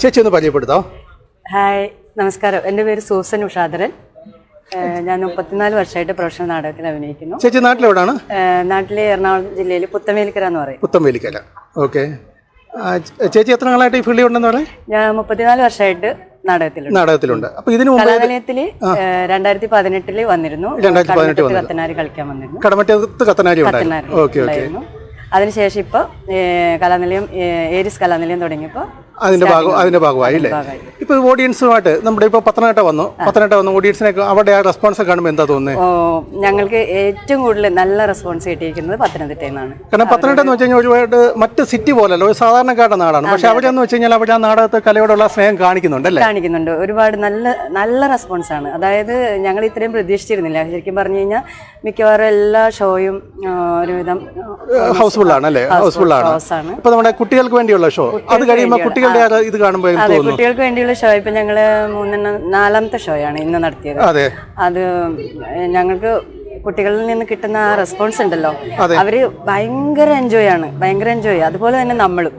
ചേച്ചി ഒന്ന് പരിചയപ്പെടുത്തോ. ഹായ് നമസ്കാരം. എന്റെ പേര് സൂസൻ ഉഷാദരൻ ഞാൻ മുപ്പത്തിനാല് വർഷമായിട്ട് പ്രൊഫഷണൽ നാടകത്തിൽ അഭിനയിക്കുന്നു. ചേച്ചി നാട്ടിലെവിടാണ്? നാട്ടിലെ എറണാകുളം ജില്ലയിൽ പുത്തമേലിക്കര എന്ന് പറയും. പുത്തമേലിക്കര. ഓക്കെ. ചേച്ചി എത്ര നാളായിട്ട് ഈ ഫീൽഡിൽ ഉണ്ടെന്ന് പറയാം? ഞാൻ മുപ്പത്തിനാല് വർഷമായിട്ട് നാടകത്തിലുണ്ട്. നാടകത്തിലുണ്ട്. അപ്പോൾ ഇതിനു കലാനിലയത്തിൽ രണ്ടായിരത്തി പതിനെട്ടിൽ വന്നിരുന്നു. കത്തനാരി കളിക്കാൻ വന്നിരുന്നു. കടമറ്റത്ത് കത്തനാരി ഉണ്ടായിരുന്നു. Kathanar okay okay. ഉണ്ടായിരുന്നു. അതിനുശേഷം ഇപ്പൊ കലാനിലയം ഏരിസ് കലാനിലയം തുടങ്ങിയപ്പോൾ അതിന്റെ ഭാഗം അതിന്റെ ഭാഗമായി അല്ലേ. ഇപ്പൊ ഓഡിയൻസുമായിട്ട് നമ്മുടെ ഇപ്പൊ പത്തനംതിട്ട വന്നു. പത്തനംതിട്ട വന്നു ഓഡിയൻസിനൊക്കെ അവിടെ ആ റെസ്പോൺസ് കാണുമ്പോൾ എന്താ തോന്നുന്നത് ഞങ്ങൾക്ക് ഏറ്റവും കൂടുതൽ നല്ല റെസ്പോൺസ് കിട്ടിയിരിക്കുന്നത് പത്തനംതിട്ടയിൽ നിന്നാണ് കാരണം പത്തനംതിട്ട എന്ന് വെച്ചാൽ കഴിഞ്ഞാൽ ഒരുപാട് മറ്റ് സിറ്റി പോലല്ല ഒരു സാധാരണക്കാരുടെ നാടാണ്. പക്ഷെ അവിടെ എന്ന് വെച്ച് കഴിഞ്ഞാൽ അവിടെ ആ നാടകത്തെ കലയോടുള്ള സ്നേഹം കാണിക്കുന്നുണ്ടല്ലേ കാണിക്കുന്നുണ്ട്. ഒരുപാട് നല്ല നല്ല റെസ്പോൺസ് ആണ്. അതായത് ഞങ്ങൾ ഇത്രയും പ്രതീക്ഷിച്ചിരുന്നില്ല. ശരിക്കും പറഞ്ഞു കഴിഞ്ഞാൽ മിക്കവാറും എല്ലാ ഷോയും ഒരുവിധം ഹൗസ്ഫുൾ ആണ് അല്ലേ? ഹൗസ്ഫുൾ ആണ്. ഇപ്പൊ നമ്മുടെ കുട്ടികൾക്ക് വേണ്ടിയുള്ള ഷോ അത് കഴിയുമ്പോൾ കുട്ടികളുടെ ആ ഇത് കാണുമ്പോൾ അതെ കുട്ടികൾക്ക് വേണ്ടിയുള്ള ഷോ ഇപ്പൊ ഞങ്ങൾ മൂന്നെണ്ണം നാലാമത്തെ ഷോയാണ് ഇന്ന് നടത്തിയത്. അതെ. അത് ഞങ്ങൾക്ക് കുട്ടികളിൽ നിന്ന് കിട്ടുന്ന ആ റെസ്പോൺസ് ഉണ്ടല്ലോ. അവർ ഭയങ്കര എൻജോയ് ആണ്. ഭയങ്കര എൻജോയ് അതുപോലെ തന്നെ നമ്മളും.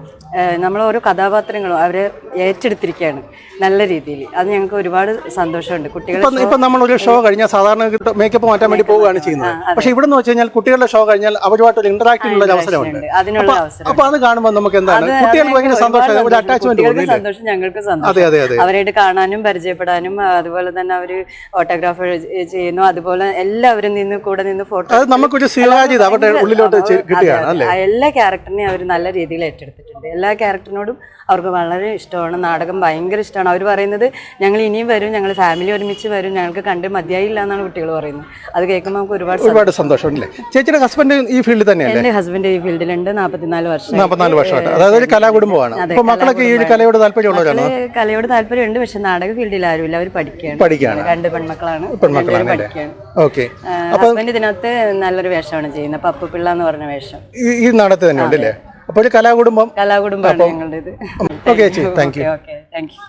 നമ്മൾ ഓരോ കഥാപാത്രങ്ങളും അവരെ ഏറ്റെടുത്തിരിക്കുകയാണ് നല്ല രീതിയിൽ. അത് ഞങ്ങൾക്ക് ഒരുപാട് സന്തോഷമുണ്ട്. കുട്ടികൾ ഇപ്പൊ നമ്മളൊരു ഷോ കഴിഞ്ഞാൽ സാധാരണ മേക്കപ്പ് മാറ്റാൻ വേണ്ടി പോവുകയാണ് ചെയ്യുന്നത്. പക്ഷെ ഇവിടെ എന്ന് വെച്ച് കഴിഞ്ഞാൽ കുട്ടികളുടെ ഷോ കഴിഞ്ഞാൽ അവരുമായിട്ട് ഇന്ററാക്ട് ഉള്ള അവസരമുണ്ട്. അതിനുള്ള അവസരം അപ്പൊ അത് കാണുമ്പോൾ നമുക്ക് എന്താണ്? കുട്ടികൾക്ക് ഭയങ്കര സന്തോഷം. ഒരു. അറ്റാച്ച്മെന്റ് സന്തോഷം ഞങ്ങൾക്ക് സന്തോഷം. അതെ അതെ അവരായിട്ട് കാണാനും പരിചയപ്പെടാനും അതുപോലെ തന്നെ അവർ ഓട്ടോഗ്രാഫ് ചെയ്യുന്നു. അതുപോലെ എല്ലാവരും നിന്ന് കൂടെ നിന്ന് ഫോട്ടോ നമുക്കൊരു അവരുടെ ഉള്ളിലോട്ട് കിട്ടുകയാണ് എല്ലാ ക്യാരക്ടറിനെയും അവർ നല്ല രീതിയിൽ ഏറ്റെടുത്തിട്ടുണ്ട്. എല്ലാ ക്യാരക്ടറിനോടും അവർക്ക് വളരെ ഇഷ്ടമാണ്. നാടകം ഭയങ്കര ഇഷ്ടമാണ്. അവർ പറയുന്നത് ഞങ്ങൾ ഇനിയും വരും ഞങ്ങൾ ഫാമിലി ഒരുമിച്ച് വരും ഞങ്ങൾക്ക് കണ്ട് മതിയായില്ല എന്നാണ് കുട്ടികൾ പറയുന്നത്. അത് കേൾക്കുമ്പോൾ നമുക്ക് ഒരുപാട് ഒരുപാട് സന്തോഷമുണ്ടല്ലേ? ചേച്ചിയുടെ ഹസ്ബൻഡ് ഈ ഫീൽഡിൽ തന്നെയാണ് എന്റെ ഹസ്ബൻഡ് ഈ ഫീൽഡിലുണ്ട്. നാൽപ്പത്തിനാല് വർഷം. നാൽപ്പത്തിനാല് വർഷമായിട്ട്. അതായത് ഒരു കലാകുടുംബമാണ്. മക്കളൊക്കെ ഈ കലയോട് താല്പര്യമുള്ളവരാണ്? കലയോട് താല്പര്യമുണ്ട് പക്ഷെ നാടക ഫീൽഡിൽ ആരുമില്ല. അവർ പഠിക്കുകയാണ്. പഠിക്കുകയാണ്. രണ്ട് പെൺമക്കളാണ്. പെൺമക്കളാണ് പഠിക്കുകയാണ്. ഓക്കെ. ഹസ്ബൻഡ് ഇതിനകത്ത് നല്ലൊരു വേഷമാണ് ചെയ്യുന്നത്. പപ്പു പിള്ള എന്ന് പറഞ്ഞ വേഷം. ഈ ഈ നാടകത്തിൽ തന്നെ ഉണ്ടല്ലേ? അപ്പോൾ കലാകുടുംബം. കലാകുടുംബം കലാകുടുംബമാണ് ഞങ്ങളുടെ ഇത് ഓക്കെ ചേച്ചി. Thank you okay thank you